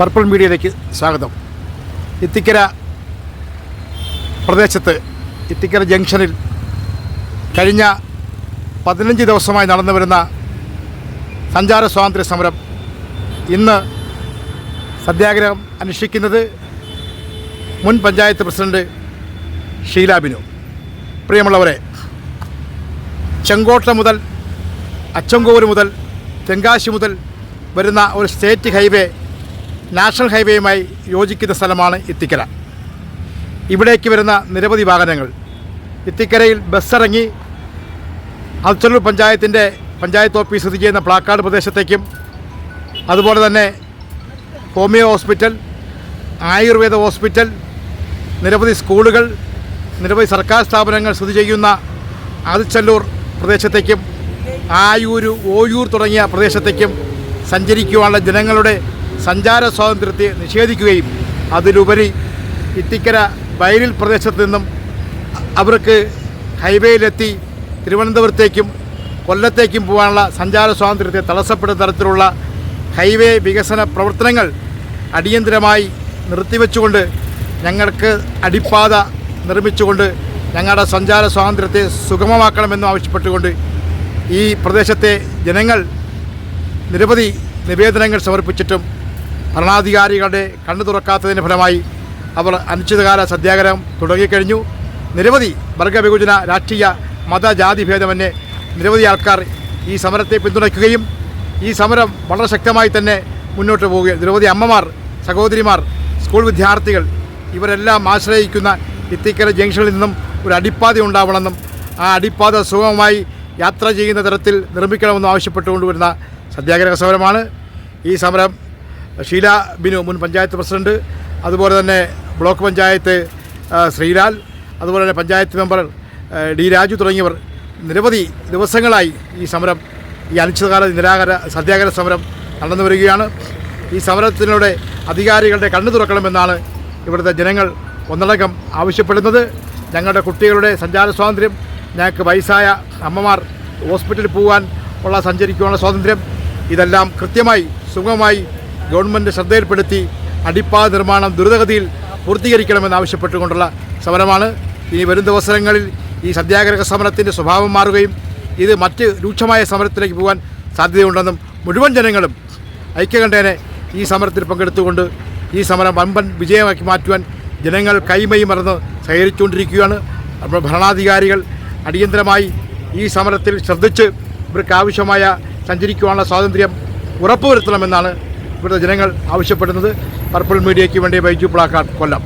Purple മീഡിയയിലേക്ക് സ്വാഗതം. ഇത്തിക്കര പ്രദേശത്ത് ഇത്തിക്കര ജംഗ്ഷനിൽ കഴിഞ്ഞ പതിനഞ്ച് ദിവസമായി നടന്നു വരുന്ന സഞ്ചാര സ്വാതന്ത്ര്യ സമരം ഇന്ന് സത്യാഗ്രഹം അനുഷ്ഠിക്കുന്നത് മുൻ പഞ്ചായത്ത് പ്രസിഡന്റ് ഷീലാബിനു പ്രിയമുള്ളവരെ ചെങ്കോട്ട മുതൽ അച്ചങ്കോര് മുതൽ തെങ്കാശി മുതൽ വരുന്ന ഒരു സ്റ്റേറ്റ് ഹൈവേ നാഷണൽ ഹൈവേയുമായി യോജിക്കുന്ന സ്ഥലമാണ് ഇത്തിക്കര. ഇവിടേക്ക് വരുന്ന നിരവധി വാഹനങ്ങൾ. ഇത്തിക്കരയിൽ ബസ്സിറങ്ങി അൽച്ചല്ലൂർ പഞ്ചായത്തിന്റെ പഞ്ചായത്ത് ഓഫീസ് സ്ഥിതി ചെയ്യുന്ന പ്ലാക്കാട് പ്രദേശത്തേക്കും അതുപോലെ തന്നെ ഹോമിയോ ഹോസ്പിറ്റൽ ആയുർവേദ ഹോസ്പിറ്റൽ നിരവധി സ്കൂളുകൾ നിരവധി സർക്കാർ സ്ഥാപനങ്ങൾ സ്ഥിതി ചെയ്യുന്ന ആദിച്ചല്ലൂർ പ്രദേശത്തേക്കും ആയൂര് ഓയൂർ തുടങ്ങിയ പ്രദേശത്തേക്കും സഞ്ചരിക്കുവാനുള്ള ജനങ്ങളുടെ സഞ്ചാര സ്വാതന്ത്ര്യത്തെ നിഷേധിക്കുകയും അതിലുപരി ഇത്തിക്കര വയലിൽ പ്രദേശത്ത് നിന്നും അവർക്ക് ഹൈവേയിലെത്തി തിരുവനന്തപുരത്തേക്കും കൊല്ലത്തേക്കും പോകാനുള്ള സഞ്ചാര സ്വാതന്ത്ര്യത്തെ തടസ്സപ്പെടുന്ന തരത്തിലുള്ള ഹൈവേ വികസന പ്രവർത്തനങ്ങൾ അടിയന്തരമായി നിർത്തിവെച്ചുകൊണ്ട് ഞങ്ങൾക്ക് അടിപ്പാത നിർമ്മിച്ചുകൊണ്ട് ഞങ്ങളുടെ സഞ്ചാര സ്വാതന്ത്ര്യത്തെ സുഗമമാക്കണമെന്നും ആവശ്യപ്പെട്ടുകൊണ്ട് ഈ പ്രദേശത്തെ ജനങ്ങൾ നിരവധി നിവേദനങ്ങൾ സമർപ്പിച്ചിട്ടും ഭരണാധികാരികളുടെ കണ്ണു തുറക്കാത്തതിന്റെ ഫലമായി അവർ അനിശ്ചിതകാല സത്യാഗ്രഹം തുടങ്ങിക്കഴിഞ്ഞു. നിരവധി വർഗവിഭജന രാഷ്ട്രീയ മത ജാതി ഭേദമന്യേ നിരവധി ആൾക്കാർ ഈ സമരത്തെ പിന്തുണയ്ക്കുകയും ഈ സമരം വളരെ ശക്തമായി തന്നെ മുന്നോട്ട് പോവുകയും നിരവധി അമ്മമാർ സഹോദരിമാർ സ്കൂൾ വിദ്യാർത്ഥികൾ ഇവരെല്ലാം ആശ്രയിക്കുന്ന ഇത്തിക്കര ജംഗ്ഷനിൽ നിന്നും ഒരു അടിപ്പാത ഉണ്ടാവണമെന്നും ആ അടിപ്പാത സുഗമമായി യാത്ര ചെയ്യുന്ന തരത്തിൽ നിർമ്മിക്കണമെന്നും ആവശ്യപ്പെട്ടുകൊണ്ടുവരുന്ന സത്യാഗ്രഹ സമരമാണ് ഈ സമരം. ഷീല ബിനു മുൻ പഞ്ചായത്ത് പ്രസിഡന്റ് അതുപോലെ തന്നെ ബ്ലോക്ക് പഞ്ചായത്ത് ശ്രീലാൽ അതുപോലെ തന്നെ പഞ്ചായത്ത് മെമ്പർ ഡി രാജു തുടങ്ങിയവർ നിരവധി ദിവസങ്ങളായി ഈ സമരം ഈ അനിശ്ചിതകാല നിരാകര സത്യാഗ്രഹ സമരം നടന്നു വരികയാണ്. ഈ സമരത്തിലൂടെ അധികാരികളുടെ കണ്ണു തുറക്കണമെന്നാണ് ഇവിടുത്തെ ജനങ്ങൾ ഒന്നടങ്കം ആവശ്യപ്പെടുന്നത്. ഞങ്ങളുടെ കുട്ടികളുടെ സഞ്ചാര സ്വാതന്ത്ര്യം ഞങ്ങൾക്ക് വയസ്സായ അമ്മമാർ ഹോസ്പിറ്റലിൽ പോകാൻ ഉള്ള സഞ്ചരിക്കുവാനുള്ള സ്വാതന്ത്ര്യം ഇതെല്ലാം കൃത്യമായി സുഗമമായി ഗവൺമെന്റ് ശ്രദ്ധയിൽപ്പെടുത്തി അടിപ്പാത നിർമ്മാണം ദ്രുതഗതിയിൽ പൂർത്തീകരിക്കണമെന്ന് ആവശ്യപ്പെട്ടുകൊണ്ടുള്ള സമരമാണ്. ഇനി വരും ദിവസങ്ങളിൽ ഈ സത്യാഗ്രഹ സമരത്തിന്റെ സ്വഭാവം മാറുകയും ഇത് മറ്റ് രൂക്ഷമായ സമരത്തിലേക്ക് പോകാൻ സാധ്യതയുണ്ടെന്നും മുഴുവൻ ജനങ്ങളും ഐക്യകണ്ഠേനെ ഈ സമരത്തിൽ പങ്കെടുത്തുകൊണ്ട് ഈ സമരം വമ്പൻ വിജയമാക്കി മാറ്റുവാൻ ജനങ്ങൾ കൈമൈ മറന്ന് സഹകരിച്ചുകൊണ്ടിരിക്കുകയാണ്. നമ്മുടെ ഭരണാധികാരികൾ അടിയന്തരമായി ഈ സമരത്തിൽ ശ്രദ്ധിച്ച് ഇവർക്ക് ആവശ്യമായ സഞ്ചരിക്കുവാനുള്ള സ്വാതന്ത്ര്യം ഉറപ്പുവരുത്തണമെന്നാണ് ഇവിടുത്തെ ജനങ്ങൾ ആവശ്യപ്പെടുന്നത് പർപ്പിൾ മീഡിയയ്ക്ക് വേണ്ടി ബൈജു പ്ലാക്കാട് കൊല്ലം.